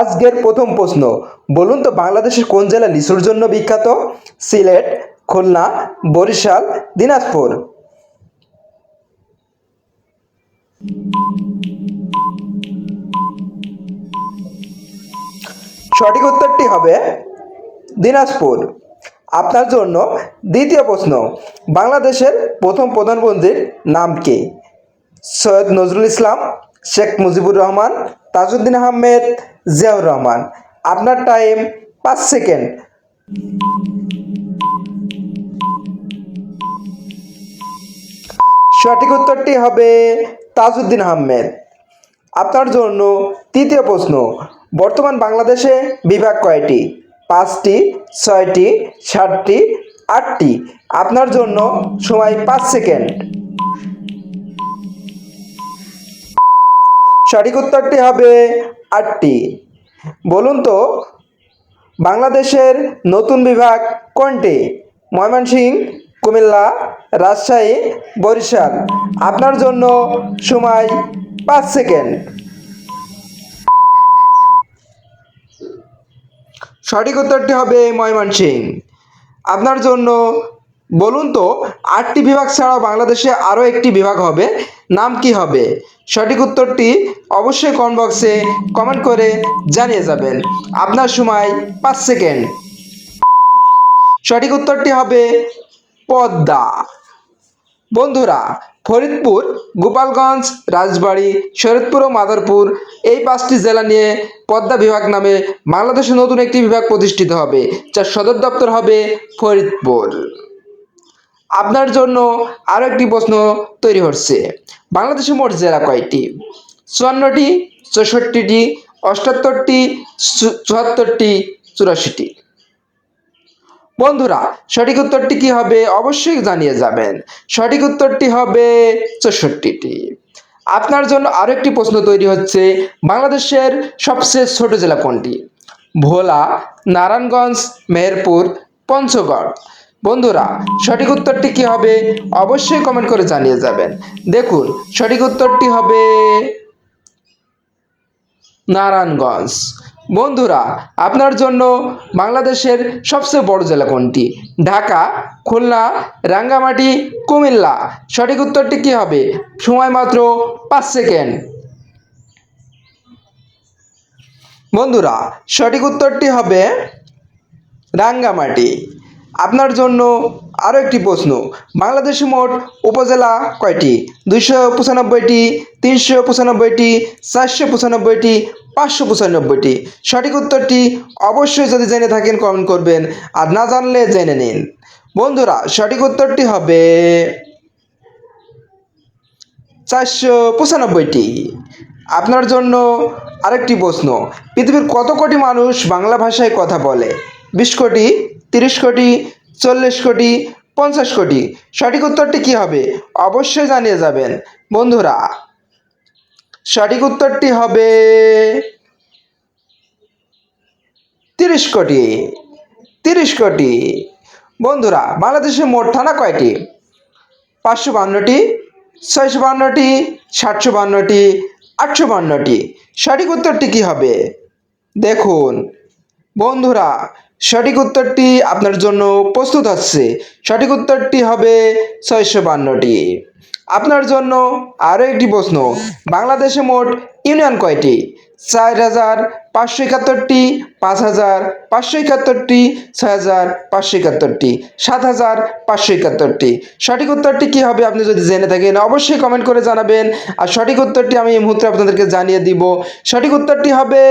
আজকের প্রথম প্রশ্ন, বলুন তো বাংলাদেশের কোন জেলা লিচুর জন্য বিখ্যাত? সিলেট, খুলনা, বরিশাল, দিনাজপুর। সঠিক উত্তরটি হবে দিনাজপুর। আপনার জন্য দ্বিতীয় প্রশ্ন, বাংলাদেশের প্রথম প্রধানমন্ত্রীর নাম কি? সৈয়দ নজরুল ইসলাম, শেখ মুজিবুর রহমান তাজউদ্দিন আহমেদ, জিয়াউর রহমান। আপনার টাইম পাঁচ সেকেন্ড সঠিক উত্তরটি হবে তাজউদ্দিন আহমেদ। আপনার জন্য তৃতীয় প্রশ্ন, বর্তমান বাংলাদেশে বিভাগ কয়টি? পাঁচটি, ছয়টি, সাতটি, আটটি। আপনার জন্য সময় পাঁচ সেকেন্ড সঠিক উত্তরটি হবে আটটি। বলুন তো, বাংলাদেশের নতুন বিভাগ কোনটি? ময়মনসিংহ কুমিল্লা, রাজশাহী, বরিশাল। আপনার জন্য সময় পাঁচ সেকেন্ড। সঠিক উত্তরটি হবে ময়মনসিংহ আপনার জন্য বলুন তো, আটটি বিভাগ ছাড়াও বাংলাদেশে আরও একটি বিভাগ হবে। নাম কি হবে? সঠিক উত্তরটি অবশ্যই কমেন্ট বক্সে কমেন্ট করে জানিয়ে যাবেন। আপনার সময় পাঁচ সেকেন্ড। সঠিক উত্তরটি হবে পদ্মা। বন্ধুরা, ফরিদপুর, গোপালগঞ্জ, রাজবাড়ী শরীয়তপুর ও মাদারপুর এই পাঁচটি জেলা নিয়ে পদ্মা বিভাগ নামে বাংলাদেশে নতুন একটি বিভাগ প্রতিষ্ঠিত হবে, যার সদর দপ্তর হবে ফরিদপুর। আপনার জন্য আরও একটি প্রশ্ন তৈরি হচ্ছে। বাংলাদেশে মোট জেলা কয়টি? চুয়ান্নটি, চৌষট্টিটি, অষ্টাত্তরটি চুয়াত্তরটি, চুরাশিটি। বন্ধুরা, সঠিক উত্তরটি কি হবে অবশ্যই জানিয়ে যাবেন। সঠিক উত্তরটি হবে চৌষট্টিটি। আপনার জন্য আরও একটি প্রশ্ন তৈরি হচ্ছে, বাংলাদেশের সবচেয়ে ছোট জেলা কোনটি? ভোলা, নারায়ণগঞ্জ, মেহেরপুর, পঞ্চগড়। বন্ধুরা, সঠিক উত্তরটি কি হবে? অবশ্যই কমেন্ট করে জানিয়ে যাবেন। দেখুন, সঠিক উত্তরটি হবে নারায়ণগঞ্জ। বন্ধুরা, আপনার জন্য বাংলাদেশের সবচেয়ে বড় জেলা কোনটি? ঢাকা, খুলনা, রাঙ্গামাটি, কুমিল্লা। সঠিক উত্তরটি কি হবে? সময় মাত্র পাঁচ সেকেন্ড। বন্ধুরা, সঠিক উত্তরটি হবে রাঙ্গামাটি। আপনার জন্য আরও একটি প্রশ্ন। বাংলাদেশে মোট উপজেলা কয়টি? দুইশো পঁচানব্বইটি, তিনশো পঁচানব্বইটি, চারশো পঁচানব্বইটি, পাঁচশো পঁচানব্বইটি। সঠিক উত্তরটি অবশ্যই যদি জেনে থাকেন, কমেন্ট করবেন। আর না জানলে জেনে নিন। বন্ধুরা, সঠিক উত্তরটি হবে চারশো পঁচানব্বইটি। আপনার জন্য আরেকটি প্রশ্ন। পৃথিবীর কত কোটি মানুষ বাংলা ভাষায় কথা বলে? বিশ কোটি তিরিশ কোটি, চল্লিশ কোটি, পঞ্চাশ কোটি। সঠিক উত্তরটি কি হবে? অবশ্যই জানিয়ে যাবেন। বন্ধুরা, সঠিক উত্তরটি হবে তিরিশ কোটি তিরিশ কোটি। বন্ধুরা বাংলাদেশের মোট থানা কয়টি? পাঁচশো বান্নটি, ছয়শো বান্নটি ষাটশো বান্নটি, আটশো বান্নটি। সঠিক উত্তরটি কী হবে? দেখুন, বন্ধুরা সঠিক উত্তরটি আপনার জন্য প্রস্তুত হচ্ছে। সঠিক উত্তরটি হবে ছয়শো বান্নটি। আপনার জন্য আরও একটি প্রশ্ন। বাংলাদেশে মোট ইউনিয়ন কয়টি? চার হাজার পাঁচশো একাত্তরটি, পাঁচ হাজার পাঁচশো একাত্তরটি, ছয় হাজার পাঁচশো একাত্তরটি, সাত হাজার পাঁচশো একাত্তরটি। সঠিক উত্তরটি কী হবে আপনি যদি জেনে থাকেন, অবশ্যই কমেন্ট করে জানাবেন। আর সঠিক উত্তরটি আমি এই মুহূর্তে আপনাদেরকে জানিয়ে দিব। সঠিক উত্তরটি হবে